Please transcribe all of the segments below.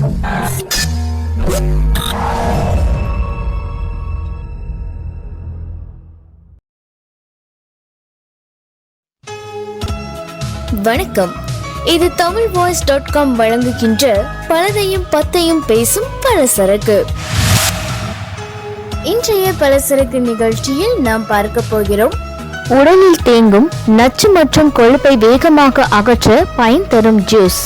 வணக்கம். இது Tamil voice dot com வழங்குகின்ற பலதையும் பத்தையும் பேசும் பலசரக்கு. இன்றைய பலசரக்கு நிகழ்ச்சியில் நாம் பார்க்க போகிறோம். உடலில் தேங்கும் நச்சு மற்றும் கொழுப்பை வேகமாக அகற்ற பயன் தரும் ஜூஸ்.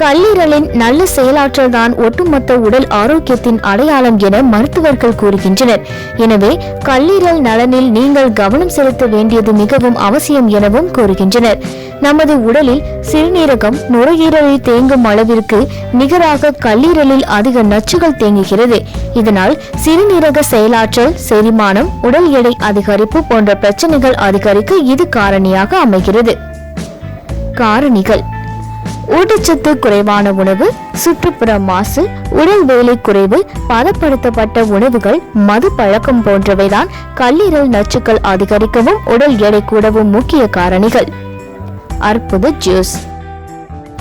கல்லீரலின் நல்ல செயலாற்றல் தான் ஒட்டுமொத்த உடல் ஆரோக்கியத்தின் அடையாளம் என மருத்துவர்கள் கூறுகின்றனர். எனவே கல்லீரல் நலனில் நீங்கள் கவனம் செலுத்த வேண்டியது மிகவும் அவசியம் எனவும் கூறுகின்றனர். நமது உடலில் சிறுநீரகம் நுரையீரலில் தேங்கும் அளவிற்கு நிகராக கல்லீரலில் அதிக நச்சுகள் தேங்குகிறது. இதனால் சிறுநீரக செயலாற்றல் செரிமானம் உடல் எடை அதிகரிப்பு போன்ற பிரச்சனைகள் அதிகரிக்க இது காரணியாக அமைகிறது. காரணிகள் ஊட்டச்சத்து குறைவான உணவு சுற்றுப்புற மாசு உடல் வேலை குறைவு பதப்படுத்தப்பட்ட உணவுகள் மது பழக்கம் போன்றவைதான் கல்லீரல் நச்சுக்கள் அதிகரிக்கவும் உடல் எடை கூடவும் முக்கிய காரணிகள். அற்புத ஜூஸ்.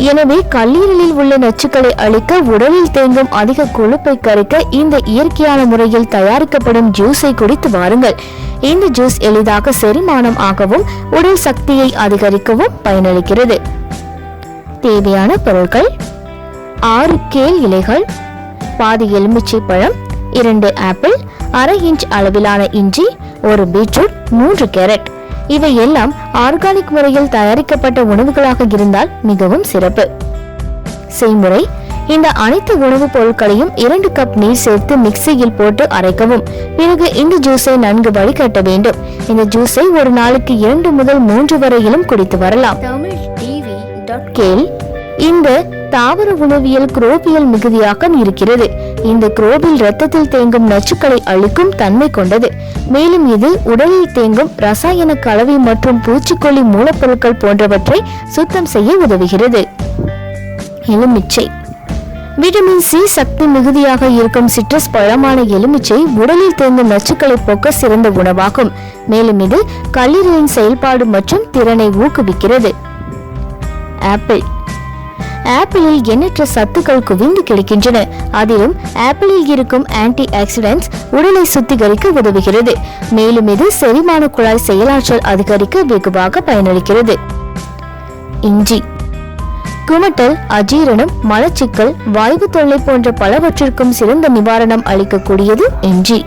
எனவே கல்லீரலில் உள்ள நச்சுக்களை அழிக்க உடலில் தேங்கும் அதிக கொழுப்பை கரைக்க இந்த இயற்கையான முறையில் தயாரிக்கப்படும் ஜூஸை குடித்து வாருங்கள். இந்த ஜூஸ் எளிதாக செரிமானம் ஆகவும் உடல் சக்தியை அதிகரிக்கவும் பயனளிக்கிறது. தேவையான பொருட்கள் ஆறு கேல் இலைகள் பாதி எலுமிச்சை பழம் இரண்டு ஆப்பிள் அரை இன்ச் அளவிலான இஞ்சி ஒரு பீட்ரூட் மூன்று கேரட். இவை எல்லாம் ஆர்கானிக் முறையில் தயாரிக்கப்பட்ட உணவுகளாக இருந்தால் மிகவும் சிறப்பு. செய்முறை இந்த அனைத்து உணவுப் பொருட்களையும் இரண்டு கப் நீர் சேர்த்து மிக்சியில் போட்டு அரைக்கவும். பிறகு இந்த ஜூஸை நன்கு வடிகட்ட வேண்டும். இந்த ஜூஸை ஒரு நாளுக்கு இரண்டு முதல் மூன்று வரையிலும் குடித்து வரலாம். கேள் இந்த தாவர உணவியல் குரோபியல் மிகுதியாக்கம் இருக்கிறது. இந்த குரோபில் ரத்தத்தில் தேங்கும் நச்சுக்களை அழிக்கும் தன்மை கொண்டது. மேலும் இது உடலில் தேங்கும் ரசாயன கலவை மற்றும் பூச்சிக்கொல்லி மூலப்பொருட்கள் போன்றவற்றை சுத்தம் செய்ய உதவுகிறது. எலுமிச்சை. விட்டமின் சி சக்தி மிகுதியாக இருக்கும் சிட்ரஸ் பழமான எலுமிச்சை உடலில் தேங்கும் நச்சுக்களை போக்க சிறந்த உணவாகும். மேலும் இது கல்லீரலின் செயல்பாடு மற்றும் திறனை ஊக்குவிக்கிறது. ஆப்பிள். ஆப்பிளில் எண்ணற்ற சத்துக்கள் குவிந்து கிடைக்கின்றன. அதிலும் ஆப்பிளில் இருக்கும் ஆன்டி ஆக்சிடென்ட்ஸ் உடலை சுத்திகரிக்க உதவுகிறது. மேலும் இது செரிமான குழாய் செயலாற்றல் அதிகரிக்க வெகுவாக பயனளிக்கிறது. இஞ்சி. குமட்டல் அஜீரணம் மலச்சிக்கல் வாய்வு தொல்லை போன்ற பலவற்றிற்கும் சிறந்த நிவாரணம் அளிக்கக்கூடியது இஞ்சி.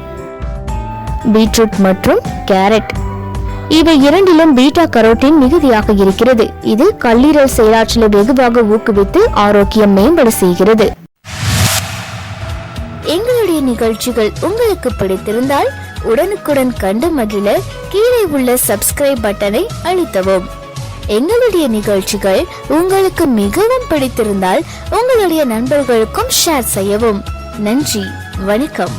பீட்ரூட் மற்றும் கேரட். இவை இரண்டிலும் பீட்டா கரோட்டின் மிகுதியாக இருக்கிறது. இது கல்லீரல் செயலாற்றலை வெகுவாக ஊக்குவித்து ஆரோக்கியம் மேம்பட செய்கிறது. எங்களுடைய நிகழ்ச்சிகள் உங்களுக்கு பிடித்திருந்தால் உடனுக்குடன் கண்டு மகிழ கீழே உள்ள சப்ஸ்கிரைப் பட்டனை அழுத்தவும். எங்களுடைய நிகழ்ச்சிகள் உங்களுக்கு மிகவும் பிடித்திருந்தால் உங்களுடைய நண்பர்களுக்கும் ஷேர் செய்யவும். நன்றி வணக்கம்.